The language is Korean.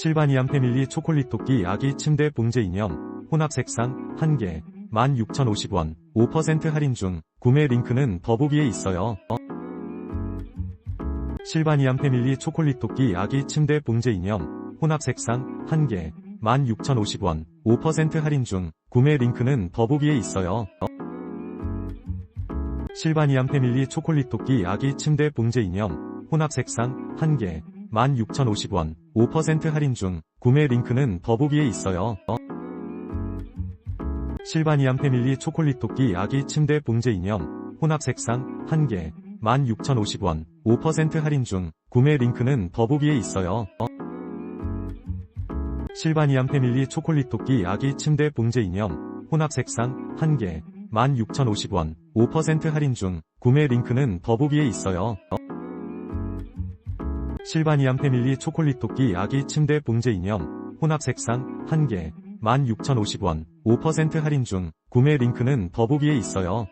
실바니안 패밀리 초콜릿 토끼 아기 침대 봉제 인형 혼합 색상 1개 16,050원 5% 할인 중 구매 링크는 더보기에 있어요. 실바니안 패밀리 초콜릿 토끼 아기 침대 봉제 인형 혼합 색상 1개 16,050원 5% 할인 중 구매 링크는 더보기에 있어요. 실바니안 패밀리 초콜릿 토끼 아기 침대 봉제 인형 혼합 색상 1개 16,050원 5% 할인 중 구매 링크는 더보기에 있어요. 실바니안 패밀리 초콜릿 토끼 아기 침대 봉제 인형 혼합 색상 1개 16,050원 5% 할인 중 구매 링크는 더보기에 있어요. 실바니안 패밀리 초콜릿 토끼 아기 침대 봉제 인형 혼합 색상 1개 16,050원 5% 할인 중 구매 링크는 더보기에 있어요. 실바니안 패밀리 초콜릿 토끼 아기 침대 봉제 인형 혼합 색상 1개 16,050원 5% 할인 중 구매 링크는 더보기에 있어요.